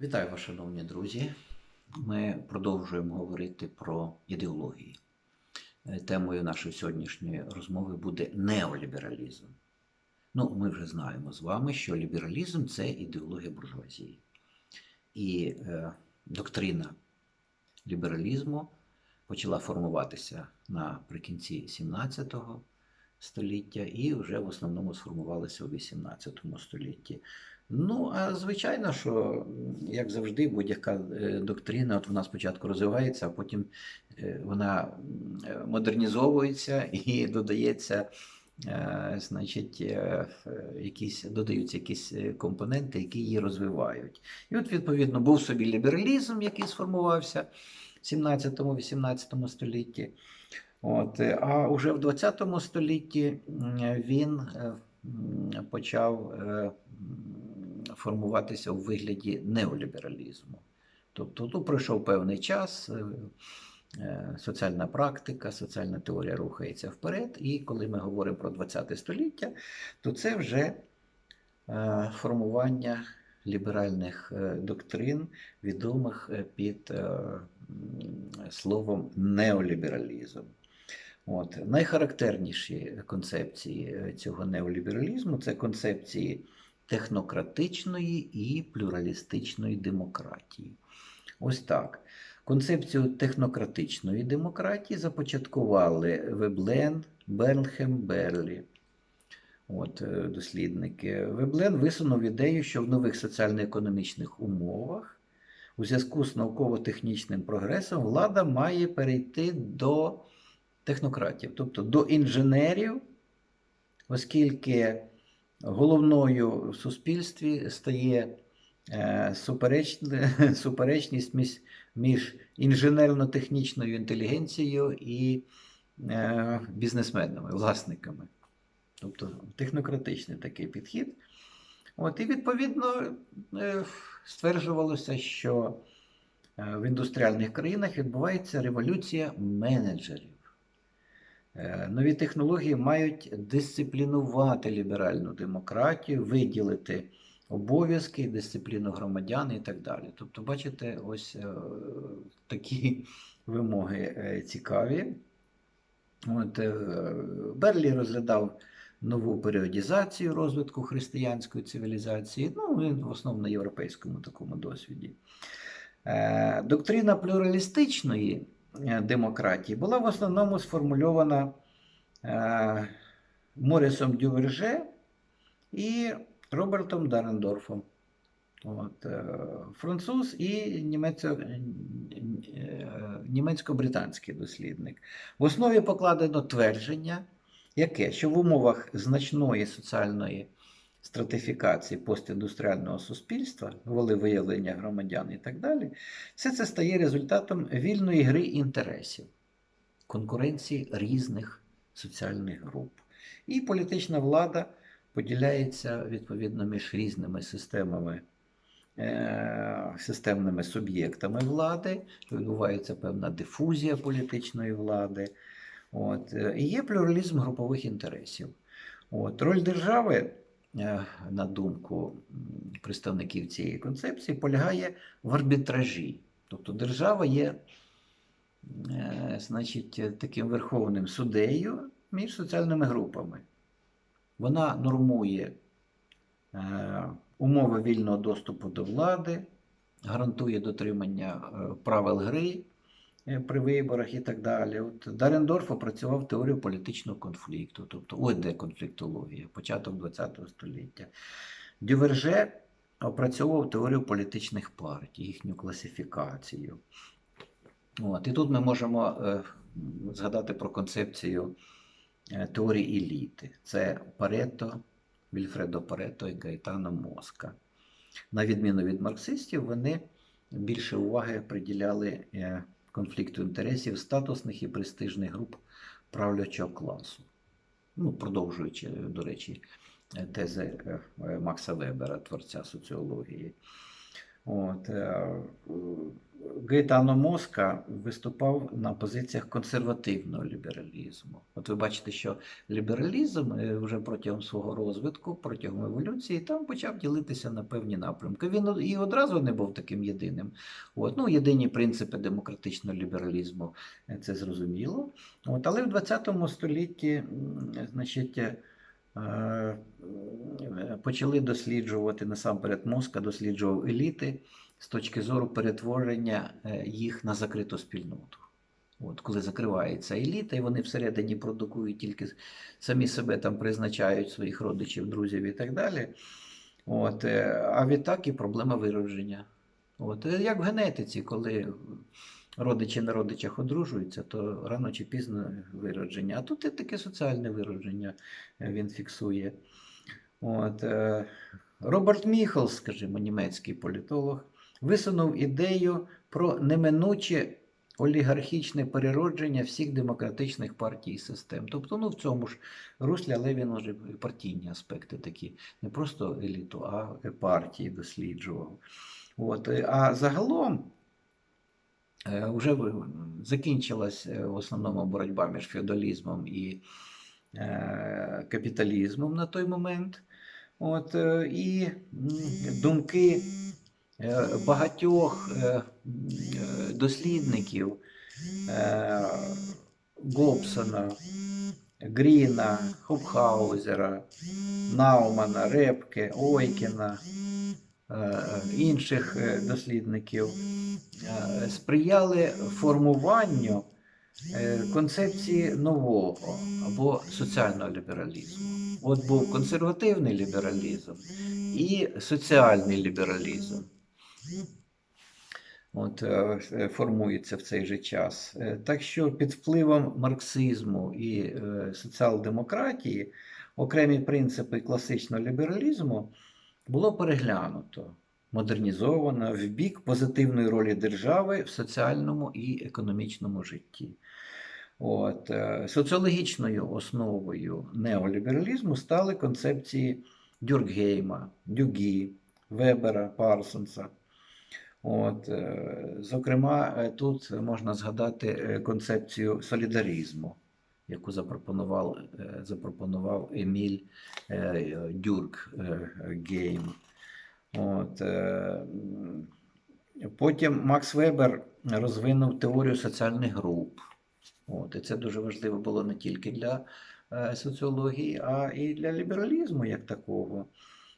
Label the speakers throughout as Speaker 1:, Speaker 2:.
Speaker 1: Вітаю вас, шановні друзі. Ми продовжуємо говорити про ідеології. Е, Темою нашої сьогоднішньої розмови буде неолібералізм. Ну, ми вже знаємо з вами, що лібералізм це ідеологія буржуазії. І е, доктрина лібералізму почала формуватися наприкінці 17 століття і вже в основному сформувалася у 18 столітті. Ну, а звичайно, що, як завжди, будь-яка е, доктрина, от вона спочатку розвивається, а потім е, вона модернізовується і додається, е, значить, якісь, додаються якісь компоненти, які її розвивають. І от, відповідно, був собі лібералізм, який сформувався в 17-18 столітті. От, е, а уже в 20 столітті він е, почав е, формуватися у вигляді неолібералізму. Тобто тут пройшов певний час, соціальна практика, соціальна теорія рухається вперед, і коли ми говоримо про 20 століття, то це вже формування ліберальних доктрин, відомих під словом неолібералізм. От. Найхарактерніші концепції е, цього неолібералізму це концепції технократичної і плюралістичної демократії. Ось так. Концепцію технократичної демократії започаткували Веблен, Бернхем, Берлі. От, е, дослідники. Веблен висунув ідею, що в нових соціально-економічних умовах у зв'язку з науково-технічним прогресом влада має перейти до технократів, тобто до інженерів, оскільки головною в суспільстві стає е, супереч- суперечність між, інженерно-технічною інтелігенцією і е, бізнесменами, власниками. Тобто технократичний такий підхід. От, і відповідно е, стверджувалося, що в індустріальних країнах відбувається революція менеджерів. Е, Нові технології мають дисциплінувати ліберальну демократію, виділити обов'язки, дисципліну громадян і так далі. Тобто, бачите, ось е, такі вимоги е, цікаві. От, Берлі розглядав нову періодізацію розвитку християнської цивілізації, ну, він в основному на європейському такому досвіді. Доктрина плюралістичної демократії була в основному сформульована е, Морісом Дюверже і Робертом Дарендорфом. От, е, француз і е, німецько-британський дослідник. В основі покладено твердження, яке, що в умовах значної соціальної стратифікації постіндустріального суспільства, волевиявлення громадян і так далі, все це стає результатом вільної гри інтересів, конкуренції різних соціальних груп. І політична влада поділяється відповідно між різними системами. е, Системними суб'єктами влади, відбувається певна дифузія політичної влади. От. е, І є плюралізм групових інтересів. От. Роль держави, на думку представників цієї концепції, полягає в арбітражі. Тобто держава є е, значить, е, таким верховним суддею між соціальними групами. Вона нормує е, умови вільного доступу до влади, гарантує дотримання е, правил гри е, при виборах і так далі. От Дарендорф опрацював теорію політичного конфлікту, тобто ОД конфліктологія, початок ХХ століття. Дюверже опрацьовував теорію політичних партій, їхню класифікацію. От, і тут ми можемо е, згадати про концепцію е, теорії еліти. Це Парето, Вільфредо Парето і Гайтано Моска. На відміну від марксистів, вони більше уваги приділяли е, конфлікту інтересів статусних і престижних груп правлячого класу. Ну, продовжуючи, до речі, е, тези е, е, Макса Вебера, творця соціології. От, Гейтано Моска виступав на позиціях консервативного лібералізму. От ви бачите, що лібералізм е, вже протягом свого розвитку, протягом еволюції, там почав ділитися на певні напрямки. Він і одразу не був таким єдиним. От, ну, єдині принципи демократичного лібералізму, е, це зрозуміло. От, але в 20 столітті, значить, е, почали досліджувати насамперед мозка, досліджував еліти з точки зору перетворення е, їх на закриту спільноту. От, коли закривається еліта, і вони всередині продукують тільки самі себе там призначають своїх родичів, друзів і так далі. От, е, а відтак і проблема виродження. От, е, як в генетиці, коли родичі на родичах одружуються, то рано чи пізно виродження. А тут і таке соціальне виродження він фіксує. От, Роберт Міхелс, скажімо, німецький політолог, висунув ідею про неминуче олігархічне переродження всіх демократичних партій і систем. Тобто, ну в цьому ж руслі, але він вже партійні аспекти такі, не просто еліту, а партії досліджував. От, е, а загалом е, вже в- закінчилась е, в основному боротьба між феодалізмом і е, капіталізмом на той момент. От, е, і думки е, багатьох е, е, дослідників е, Гобсона, Гріна, Хопхаузера, Наумана, Репке, Ойкіна, е, інших е, дослідників е, сприяли формуванню е, концепції нового або соціального лібералізму. От був консервативний лібералізм і соціальний лібералізм. От, е, е, формується в цей же час. Е, Так що під впливом марксизму і соціал-демократії окремі принципи класичного лібералізму було переглянуто, модернізовано в бік позитивної ролі держави в соціальному і економічному житті. От, соціологічною основою неолібералізму стали концепції Дюркгейма, Дюгі, Вебера, Парсонса. От, е, зокрема, е, тут можна згадати е, концепцію солідаризму, яку запропонував, запропонував Еміль е, Дюркгейм. От, потім Макс Вебер розвинув теорію соціальних груп. От, і це дуже важливо було не тільки для соціології, а і для лібералізму як такого.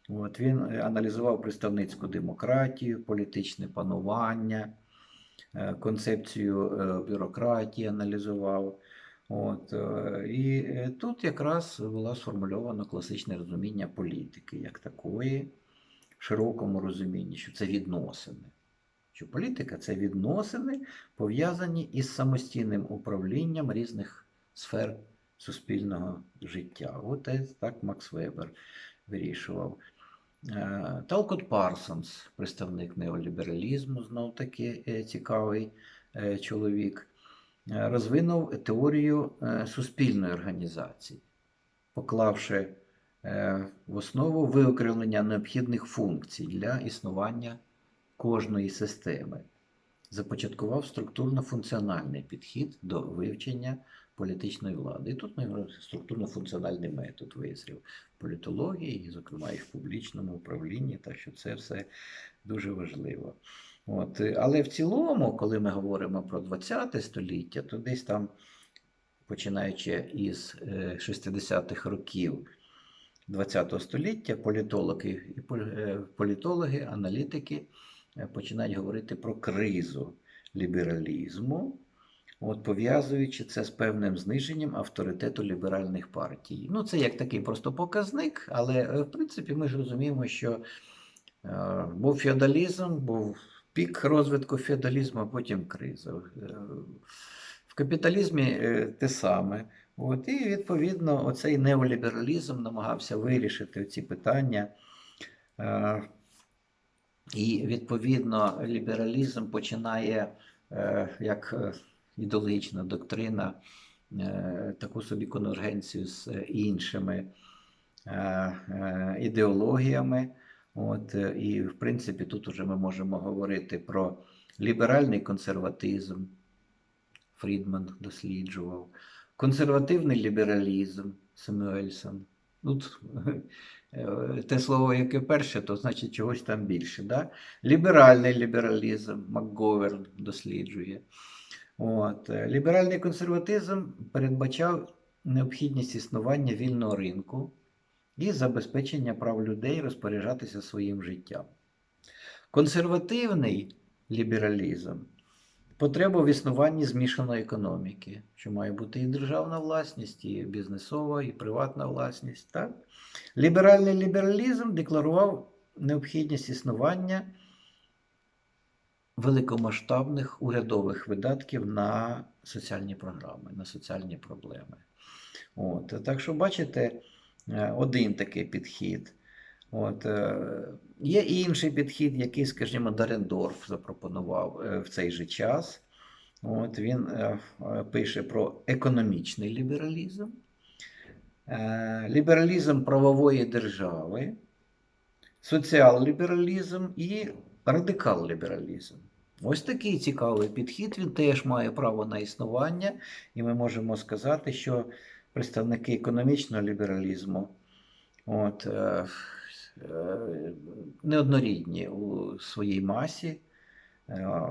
Speaker 1: От, він е, аналізував представницьку демократію, політичне панування, е, концепцію е, бюрократії аналізував. От, і тут якраз було сформульовано класичне розуміння політики як такої, в широкому розумінні, що це відносини. Що політика це відносини, пов'язані із самостійним управлінням різних сфер суспільного життя. От так Макс Вебер вирішував. Е, Талкот Парсонс, представник неолібералізму, знов таки е, цікавий е, чоловік, розвинув теорію суспільної організації, поклавши в основу виокремлення необхідних функцій для існування кожної системи. Започаткував структурно-функціональний підхід до вивчення політичної влади. І тут ми структурно-функціональний метод визрів в політології, і, зокрема, і в публічному управлінні, так що це все дуже важливо. От. е, Але в цілому, коли ми говоримо про ХХ століття, то десь там, починаючи із е, 60-х років ХХ століття, політологи, е, політологи, аналітики е, починають говорити про кризу лібералізму, от пов'язуючи це з певним зниженням авторитету ліберальних партій. Ну, це як такий просто показник, але е, в принципі ми ж розуміємо, що е, був феодалізм, був пік розвитку феодалізму, а потім криза. Е, В капіталізмі е, те саме. От, і відповідно оцей неолібералізм намагався вирішити ці питання. Е, І відповідно лібералізм починає е, як е, ідеологічна доктрина е, таку собі конвергенцію з іншими е, е, ідеологіями. От, і, в принципі, тут уже ми можемо говорити про ліберальний консерватизм. Фрідман досліджував. Консервативний лібералізм Семюельсон. Тут е, те слово, яке перше, то значить чогось там більше. Да? Ліберальний лібералізм МакГоверн досліджує. От. е, Ліберальний консерватизм передбачав необхідність існування вільного ринку і забезпечення прав людей розпоряджатися своїм життям. Консервативний лібералізм потребу в існуванні змішаної економіки, що має бути і державна власність, і бізнесова, і приватна власність. Так? Ліберальний лібералізм декларував необхідність існування великомасштабних урядових видатків на соціальні програми, на соціальні проблеми. От. Так що, бачите, е, один такий підхід. От, е, є інший підхід, який, скажімо, Дарендорф запропонував е, в цей же час. От, він пише про економічний лібералізм, лібералізм правової держави, соціал-лібералізм і радикал-лібералізм. Ось такий цікавий підхід. Він теж має право на існування, і ми можемо сказати, що представники економічного лібералізму от, е, е, неоднорідні у своїй масі. Е,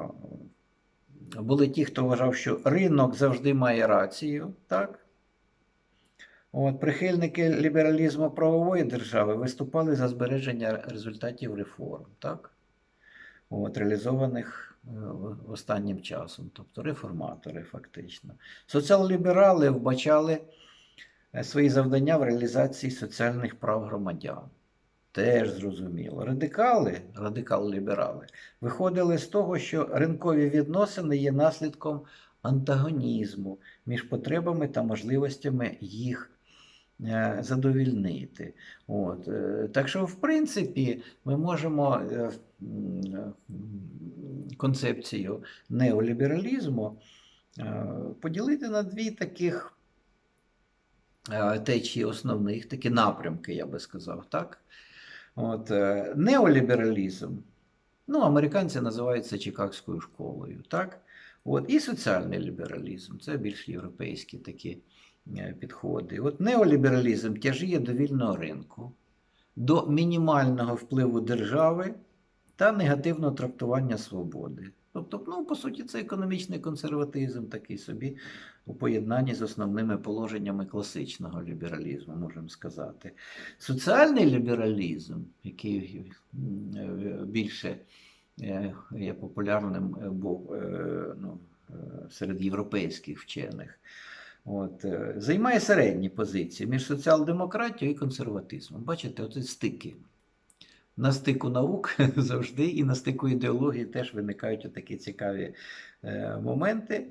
Speaker 1: Були ті, хто вважав, що ринок завжди має рацію, так? От, прихильники лібералізму правової держави виступали за збереження результатів реформ, так? От, реалізованих е, останнім часом, тобто реформатори, фактично. Соціал-ліберали вбачали е, свої завдання в реалізації соціальних прав громадян. Теж зрозуміло. Радикали, радикал-ліберали, виходили з того, що ринкові відносини є наслідком антагонізму між потребами та можливостями їх задовільнити. От. е, Так що, в принципі, ми можемо е, е, концепцію неолібералізму е, поділити на дві таких е, течії основних, такі напрямки, я би сказав, так? От, е, неолібералізм, ну, американці називають це Чикагською школою, так? От, і соціальний лібералізм, це більш європейські такі е, підходи. От неолібералізм тяжіє до вільного ринку, до мінімального впливу держави та негативного трактування свободи. Тобто, ну, по суті, це економічний консерватизм такий собі у поєднанні з основними положеннями класичного лібералізму, можемо сказати. Соціальний лібералізм, який е, більше е, є популярним був серед європейських вчених, от, е, займає середні позиції між соціал-демократією і консерватизмом. Бачите, оце стики. На стику наук завжди і на стику ідеології теж виникають такі цікаві е, моменти.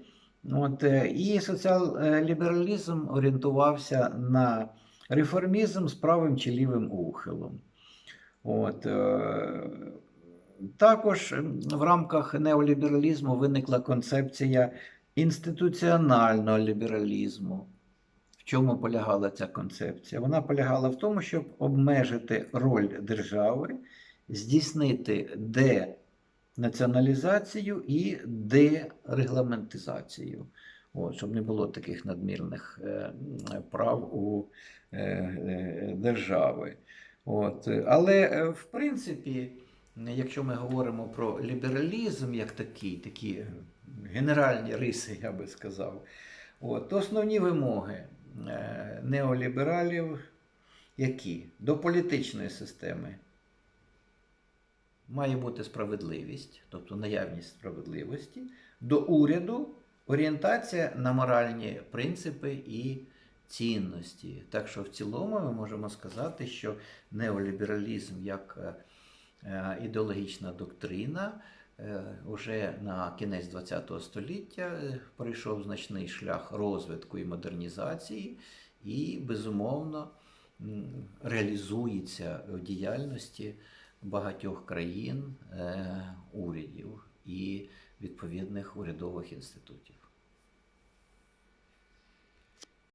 Speaker 1: От, е, і соціал-лібералізм орієнтувався на реформізм з правим чи лівим ухилом. От, також в рамках неолібералізму виникла концепція інституціонального лібералізму. В чому полягала ця концепція? Вона полягала в тому, щоб обмежити роль держави, здійснити денаціоналізацію і дерегламентизацію. От, щоб не було таких надмірних е, прав у е, е, держави. От. Але, в принципі, якщо ми говоримо про лібералізм як такий, такі генеральні риси, я би сказав, от, то основні вимоги е, неолібералів які? До політичної системи має бути справедливість, тобто наявність справедливості, до уряду орієнтація на моральні принципи і цінності. Так що в цілому ми можемо сказати, що неолібералізм як е, ідеологічна доктрина е, уже на кінець ХХ століття е, пройшов значний шлях розвитку і модернізації, і, безумовно, реалізується в діяльності багатьох країн, е, урядів і відповідних урядових інститутів.